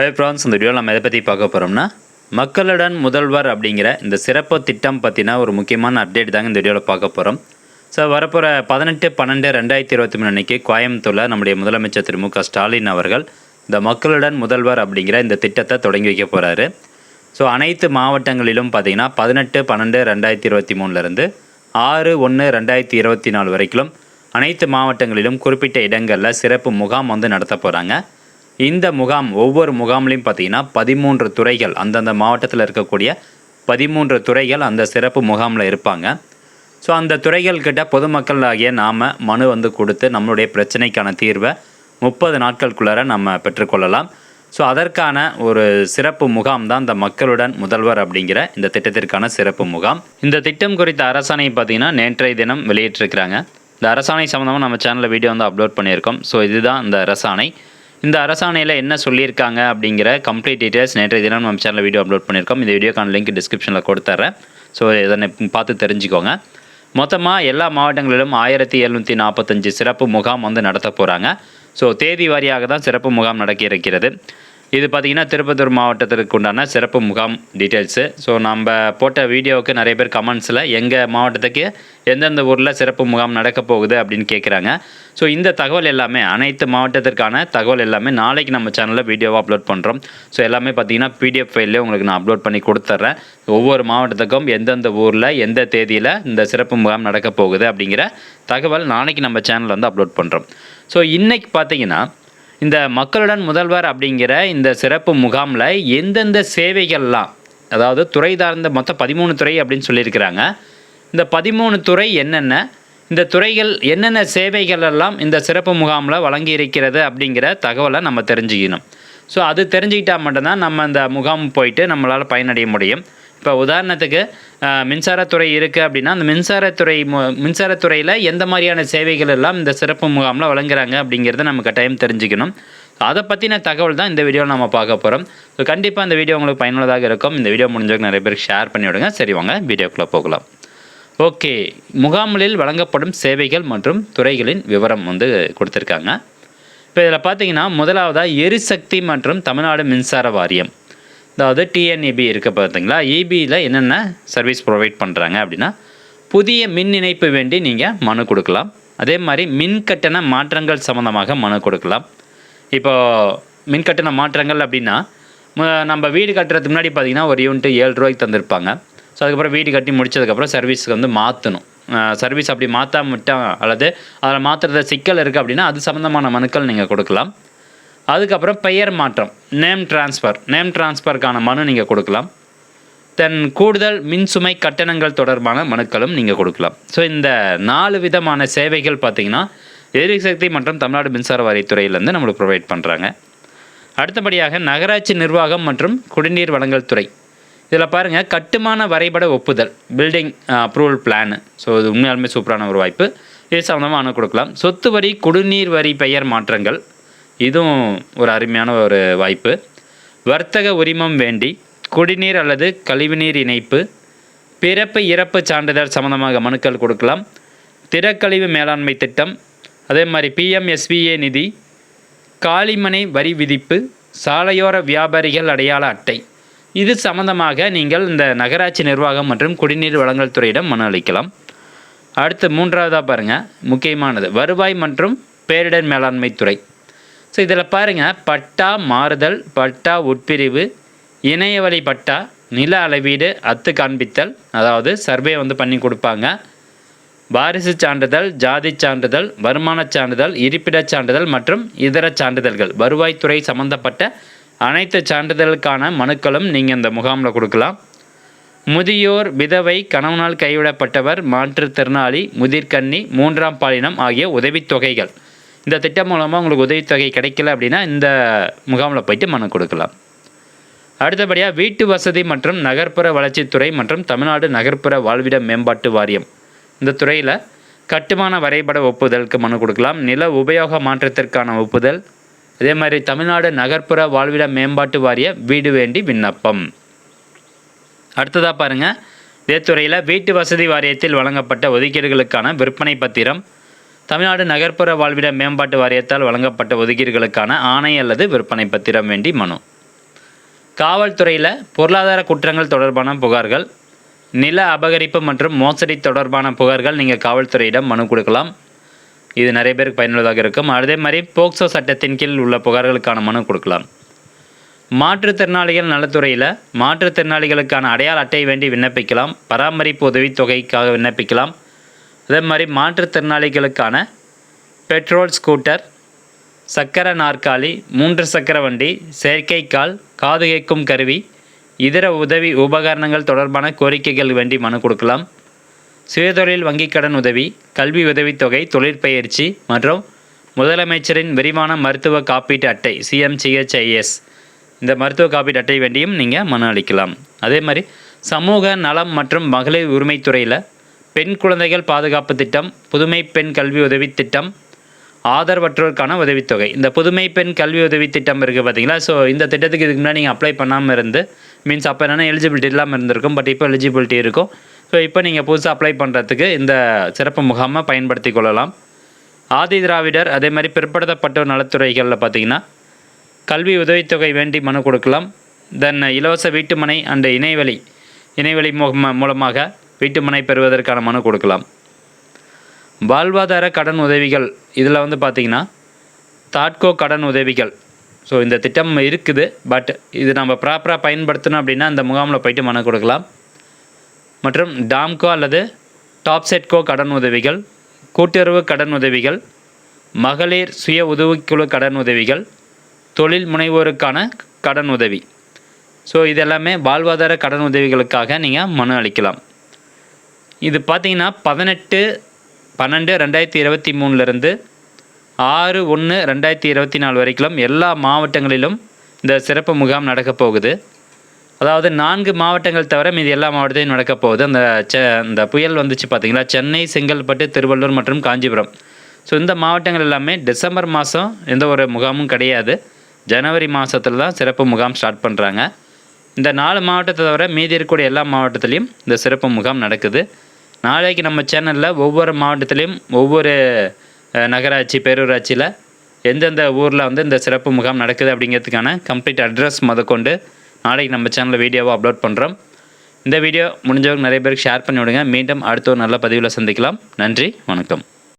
High France இந்த வீடியோவில் நம்ம எதை பற்றி பார்க்க போகிறோம்னா மக்களுடன் முதல்வர் அப்படிங்கிற இந்த சிறப்பு திட்டம் பற்றின ஒரு முக்கியமான அப்டேட் தாங்க இந்த வீடியோவில் பார்க்க போகிறோம் ஸோ வரப்போகிற பதினெட்டு பன்னெண்டு ரெண்டாயிரத்தி இருபத்தி மூணு அன்னைக்கு கோயம்புத்தூரில் நம்முடைய முதலமைச்சர் திரு மு க ஸ்டாலின் அவர்கள் இந்த மக்களுடன் முதல்வர் அப்படிங்கிற இந்த திட்டத்தை தொடங்கி வைக்க போகிறாரு ஸோ அனைத்து மாவட்டங்களிலும் பார்த்தீங்கன்னா பதினெட்டு பன்னெண்டு ரெண்டாயிரத்தி இருபத்தி மூணுலேருந்து ஆறு ஒன்று ரெண்டாயிரத்தி இருபத்தி நாலு வரைக்கும் அனைத்து மாவட்டங்களிலும் குறிப்பிட்ட இடங்களில் சிறப்பு முகாம் வந்து நடத்த போகிறாங்க இந்த முகாம் ஒவ்வொரு முகாம்லையும் பார்த்தீங்கன்னா பதிமூன்று துறைகள் அந்தந்த மாவட்டத்தில் இருக்கக்கூடிய பதிமூன்று துறைகள் அந்த சிறப்பு முகாமில் இருப்பாங்க. ஸோ அந்த துறைகள் கிட்ட பொதுமக்கள் ஆகிய நாம் மனு வந்து கொடுத்து நம்மளுடைய பிரச்சனைக்கான தீர்வை முப்பது நாட்களுக்குள்ளார நம்ம பெற்றுக்கொள்ளலாம். ஸோ அதற்கான ஒரு சிறப்பு முகாம் தான் இந்த மக்களுடன் முதல்வர் அப்படிங்கிற இந்த திட்டத்திற்கான சிறப்பு முகாம். இந்த திட்டம் குறித்த அரசாணை பார்த்தீங்கன்னா நேற்றைய தினம் வெளியிட்டிருக்கிறாங்க. இந்த அரசாணை சம்மந்தமாக நம்ம சேனலில் வீடியோ வந்து அப்லோட் பண்ணியிருக்கோம். ஸோ இதுதான் இந்த அரசாணை. இந்த அரசாணையில் என்ன சொல்லியிருக்காங்க அப்படிங்கிற கம்ப்ளீட் டீட்டெயில்ஸ் நேற்றைய தினம் நம்ம சேனலில் வீடியோ அப்லோட் பண்ணியிருக்கோம். இந்த வீடியோக்கான லிங்க் டிஸ்கிரிப்ஷனில் கொடுத்துட்றேன் ஸோ இதனை பார்த்து தெரிஞ்சுக்கோங்க. மொத்தமாக எல்லா மாவட்டங்களிலும் ஆயிரத்தி எழுநூற்றி நாற்பத்தஞ்சு சிறப்பு முகாம் வந்து நடத்த போகிறாங்க ஸோ தேதி வாரியாக தான் சிறப்பு முகாம் நடக்க இருக்கிறது இது பார்த்திங்கன்னா திருப்பத்தூர் மாவட்டத்திற்கு உண்டான சிறப்பு முகாம் டீட்டெயில்ஸு ஸோ நம்ம போட்ட வீடியோவுக்கு நிறைய பேர் கமெண்ட்ஸில் எங்கள் மாவட்டத்துக்கு எந்தெந்த ஊரில் சிறப்பு முகாம் நடக்க போகுது அப்படின்னு கேட்குறாங்க ஸோ இந்த தகவல் எல்லாமே அனைத்து மாவட்டத்திற்கான தகவல் எல்லாமே நாளைக்கு நம்ம சேனலில் வீடியோவாக அப்லோட் பண்ணுறோம் ஸோ எல்லாமே பார்த்தீங்கன்னா பிடிஎஃப் ஃபைல்லே உங்களுக்கு நான் அப்லோட் பண்ணி கொடுத்துட்றேன் ஒவ்வொரு மாவட்டத்துக்கும் எந்தெந்த ஊரில் எந்த தேதியில் இந்த சிறப்பு முகாம் நடக்க போகுது அப்படிங்கிற தகவல் நாளைக்கு நம்ம சேனலில் வந்து அப்லோட் பண்ணுறோம் ஸோ இன்றைக்கி பார்த்தீங்கன்னா இந்த மக்களுடன் முதல்வர் அப்படிங்கிற இந்த சிறப்பு முகாமில் எந்தெந்த சேவைகள்லாம் அதாவது துறை சார்ந்த மொத்தம் பதிமூணு துறை அப்படின்னு சொல்லியிருக்கிறாங்க. இந்த பதிமூணு துறை என்னென்ன இந்த துறைகள் என்னென்ன சேவைகள் எல்லாம் இந்த சிறப்பு முகாமில் வழங்கி இருக்கிறது அப்படிங்கிற தகவலை நம்ம தெரிஞ்சுக்கணும். ஸோ அது தெரிஞ்சுக்கிட்டால் மட்டும்தான் நம்ம இந்த முகாம் போயிட்டு நம்மளால் பயனடைய முடியும். இப்போ உதாரணத்துக்கு மின்சாரத்துறை இருக்குது அப்படின்னா அந்த மின்சாரத்துறை மு- மின்சாரத்துறையில் எந்த மாதிரியான சேவைகள் எல்லாம் இந்த சிறப்பு முகாமில் வழங்குறாங்க அப்படிங்கிறத நம்ம கட்டாயம் தெரிஞ்சுக்கணும். அதை பற்றின தகவல் தான் இந்த வீடியோவில் நம்ம பார்க்க போகிறோம் ஸோ கண்டிப்பாக இந்த வீடியோ உங்களுக்கு பயனுள்ளதாக இருக்கும். இந்த வீடியோ முடிஞ்சவங்க நிறைய பேருக்கு ஷேர் பண்ணி விடுங்க. சரி வாங்க வீடியோக்குள்ளே போகலாம். ஓகே முகாம்களில் வழங்கப்படும் சேவைகள் மற்றும் துறைகளின் விவரம் வந்து கொடுத்துருக்காங்க. இப்போ இதில் பார்த்தீங்கன்னா முதலாவதாக எரிசக்தி மற்றும் தமிழ்நாடு மின்சார வாரியம். அதாவது டிஎன்இபி இருக்குது பார்த்தீங்களா? இபியில் என்னென்ன சர்வீஸ் ப்ரொவைட் பண்ணுறாங்க அப்படின்னா புதிய மின் இணைப்பு வேண்டி நீங்கள் மனு கொடுக்கலாம். அதே மாதிரி மின் கட்டண மாற்றங்கள் சம்மந்தமாக மனு கொடுக்கலாம். இப்போது மின் கட்டண மாற்றங்கள் அப்படின்னா நம்ம வீடு கட்டுறதுக்கு முன்னாடி பார்த்தீங்கன்னா ஒரு யூனிட் ஏழு ரூபாய்க்கு தந்திருப்பாங்க. ஸோ அதுக்கப்புறம் வீடு கட்டி முடிச்சதுக்கப்புறம் சர்வீஸ்க்கு வந்து மாற்றணும். சர்வீஸ் அப்படி மாற்றாம அல்லது அதில் மாற்றுறத சிக்கல் இருக்குது அப்படின்னா அது சம்மந்தமான மனுக்கள் நீங்கள் கொடுக்கலாம். அதுக்கப்புறம் பெயர் மாற்றம் நேம் டிரான்ஸ்ஃபர் நேம் டிரான்ஸ்ஃபருக்கான மனு நீங்கள் கொடுக்கலாம். தென் கூடுதல் மின்சுமை கட்டணங்கள் தொடர்பான மனுக்களும் நீங்கள் கொடுக்கலாம். ஸோ இந்த நாலு விதமான சேவைகள் பார்த்தீங்கன்னா எரிசக்தி மற்றும் தமிழ்நாடு மின்சார வாரியத்துறையிலேருந்து நம்மளுக்கு ப்ரொவைட் பண்ணுறாங்க அடுத்தபடியாக நகராட்சி நிர்வாகம் மற்றும் குடிநீர் வழங்கல் துறை. இதில் பாருங்கள் கட்டுமான வரைபட ஒப்புதல் பில்டிங் அப்ரூவல் பிளான் ஸோ இது உண்மையாலுமே சூப்பரான ஒரு வாய்ப்பு. இது சம்மந்தமாக அணு கொடுக்கலாம். சொத்து வரி குடிநீர் வரி பெயர் மாற்றங்கள் இதுவும் ஒரு அருமையான ஒரு வாய்ப்பு. வர்த்தக உரிமம் வேண்டி குடிநீர் அல்லது கழிவுநீர் இணைப்பு பிறப்பு இறப்பு சான்றிதழ் சம்மந்தமாக மனுக்கள் கொடுக்கலாம். திறக்கழிவு மேலாண்மை திட்டம் அதே மாதிரி பிஎம்எஸ்விஏ நிதி காளிமனை வரி விதிப்பு சாலையோர வியாபாரிகள் அடையாள அட்டை. இது சம்பந்தமாக நீங்கள் இந்த நகராட்சி நிர்வாகம் மற்றும் குடிநீர் வழங்கல் துறையிடம் மனு அளிக்கலாம். அடுத்து மூன்றாவதாக பாருங்கள் முக்கியமானது வருவாய் மற்றும் பேரிடர் மேலாண்மை துறை. ஸோ இதில் பாருங்கள் பட்டா மாறுதல் பட்டா உட்பிரிவு இணையவழி பட்டா நில அளவீடு அத்து காண்பித்தல் அதாவது சர்வே வந்து பண்ணி கொடுப்பாங்க. வாரிசு சான்றிதழ் ஜாதி சான்றிதழ் வருமானச் சான்றிதழ் இருப்பிடச் சான்றிதழ் மற்றும் இதர சான்றிதழ்கள். வருவாய்த்துறை சம்பந்தப்பட்ட அனைத்து சான்றிதழுக்கான மனுக்களும் நீங்கள் இந்த முகாமில் கொடுக்கலாம். முதியோர் விதவை கணவனால் கைவிடப்பட்டவர் மாற்றுத்திறனாளி முதிர்கன்னி மூன்றாம் பாலினம் ஆகிய உதவித்தொகைகள் இந்த திட்டம் மூலமாக உங்களுக்கு உதவித்தொகை கிடைக்கல அப்படின்னா இந்த முகாமில் போயிட்டு மனு கொடுக்கலாம். அடுத்தபடியாக வீட்டு வசதி மற்றும் நகர்ப்புற வளர்ச்சித்துறை மற்றும் தமிழ்நாடு நகர்ப்புற வாழ்விட மேம்பாட்டு வாரியம். இந்த துறையில் கட்டுமான வரைபட ஒப்புதலுக்கு மனு கொடுக்கலாம். நில உபயோக மாற்றத்திற்கான ஒப்புதல். அதே மாதிரி தமிழ்நாடு நகர்ப்புற வாழ்விட மேம்பாட்டு வாரிய வீடு வேண்டி விண்ணப்பம். அடுத்ததாக பாருங்கள் இதே துறையில் வீட்டு வசதி வாரியத்தில் வழங்கப்பட்ட ஒதுக்கீடுகளுக்கான விற்பனை பத்திரம் தமிழ்நாடு நகர்ப்புற வாழ்விட மேம்பாட்டு வாரியத்தால் வழங்கப்பட்ட ஒதுக்கீடுகளுக்கான ஆணை அல்லது விற்பனை பத்திரம் வேண்டி மனு. காவல்துறையில் பொருளாதார குற்றங்கள் தொடர்பான புகார்கள் நில அபகரிப்பு மற்றும் மோசடி தொடர்பான புகார்கள் நீங்கள் காவல்துறையிடம் மனு கொடுக்கலாம். இது நிறைய பேருக்கு பயனுள்ளதாக இருக்கும். அதே மாதிரி போக்சோ சட்டத்தின் கீழ் உள்ள புகார்களுக்கான மனு கொடுக்கலாம். மாற்றுத்திறனாளிகள் நலத்துறையில் மாற்றுத்திறனாளிகளுக்கான அடையாள அட்டை வேண்டி விண்ணப்பிக்கலாம். பராமரிப்பு உதவித்தொகைக்காக விண்ணப்பிக்கலாம். அதே மாதிரி மாற்றுத்திறனாளிகளுக்கான பெட்ரோல் ஸ்கூட்டர் சக்கர நாற்காலி மூன்று சக்கர வண்டி செயற்கைக்கால் காது கேட்கும் கருவி இதர உதவி உபகரணங்கள் தொடர்பான கோரிக்கைகள் வேண்டி மனு கொடுக்கலாம். சுயதொழில் வங்கிக் கடன் உதவி கல்வி உதவித்தொகை தொழிற்பயிற்சி மற்றும் முதலமைச்சரின் விரிவான மருத்துவ காப்பீட்டு அட்டை சிஎம்சிஹெச்ஐஎஸ் இந்த மருத்துவ காப்பீட்டு அட்டை வேண்டியும் நீங்கள் மனு அளிக்கலாம். அதே மாதிரி சமூக நலம் மற்றும் மகளிர் உரிமைத்துறையில் பெண் குழந்தைகள் பாதுகாப்பு திட்டம் புதுமை பெண் கல்வி உதவி திட்டம் ஆதரவற்றோருக்கான உதவித்தொகை. இந்த புதுமை பெண் கல்வி உதவி திட்டம் இருக்குது பார்த்தீங்களா ஸோ இந்த திட்டத்துக்கு இதுக்கு முன்னாடி நீங்கள் அப்ளை பண்ணாமல் இருந்து மீன்ஸ் அப்போ என்னென்னா எலிஜிபிலிட்டி இல்லாமல் இருந்திருக்கும் பட் இப்போ எலிஜிபிலிட்டி இருக்கும். ஸோ இப்போ நீங்கள் புதுசாக அப்ளை பண்ணுறதுக்கு இந்த சிறப்பு முகாமை பயன்படுத்தி கொள்ளலாம். ஆதி திராவிடர் அதே மாதிரி பிற்படுத்தப்பட்டோர் நலத்துறைகளில் பார்த்தீங்கன்னா கல்வி உதவித்தொகை வேண்டி மனு கொடுக்கலாம். தென் இலவச வீட்டுமனை அண்டு இணையவழி இணையவழி மூலமாக வீட்டுமனை பெறுவதற்கான மனு கொடுக்கலாம். வாழ்வாதார கடன் உதவிகள். இதில் வந்து பார்த்திங்கன்னா தாட்கோ கடன் உதவிகள். ஸோ இந்த திட்டம் இருக்குது பட் இது நம்ம ப்ராப்பராக பயன்படுத்தணும் அப்படின்னா அந்த முகாமில் போயிட்டு மனு கொடுக்கலாம். மற்றும் டாம்கோ அல்லது டாப்செட்கோ கடன் உதவிகள் கூட்டுறவு கடன் உதவிகள் மகளிர் சுய உதவிக்குழு கடன் உதவிகள் தொழில் முனைவோருக்கான கடன் உதவி. ஸோ இதெல்லாமே வாழ்வாதார கடன் உதவிகளுக்காக நீங்கள் மனு அளிக்கலாம். இது பார்த்தீங்கன்னா பதினெட்டு பன்னெண்டு ரெண்டாயிரத்தி இருபத்தி மூணுலேருந்து ஆறு ஒன்று ரெண்டாயிரத்தி இருபத்தி நாலு வரைக்கும் எல்லா மாவட்டங்களிலும் இந்த சிறப்பு முகாம் நடக்கப் போகுது. அதாவது நான்கு மாவட்டங்கள் தவிர மீதி எல்லா மாவட்டத்தையும் நடக்கப் போகுது. அந்த செ இந்த புயல் வந்துச்சு பார்த்தீங்களா சென்னை செங்கல்பட்டு திருவள்ளூர் மற்றும் காஞ்சிபுரம். ஸோ இந்த மாவட்டங்கள் எல்லாமே டிசம்பர் மாதம் எந்த ஒரு முகாமும் கிடையாது. ஜனவரி மாதத்தில் தான் சிறப்பு முகாம் ஸ்டார்ட் பண்ணுறாங்க இந்த நாலு மாவட்டத்தை தவிர மீதி இருக்கக்கூடிய எல்லா மாவட்டத்துலேயும் இந்த சிறப்பு முகாம் நடக்குது. நாளைக்கு நம்ம சேனலில் ஒவ்வொரு மாவட்டத்துலேயும் ஒவ்வொரு நகராட்சி பேரூராட்சியில் எந்தெந்த ஊரில் வந்து இந்த சிறப்பு முகாம் நடக்குது அப்படிங்கிறதுக்கான கம்ப்ளீட் அட்ரஸ் முதற்கொண்டு நாளைக்கு நம்ம சேனலில் வீடியோவை அப்லோட் பண்ணுறோம் இந்த வீடியோ முடிஞ்சவங்க நிறைய பேருக்கு ஷேர் பண்ணி விடுங்க. மீண்டும் அடுத்த ஒரு நல்ல பதிவில் சந்திக்கலாம். நன்றி வணக்கம்.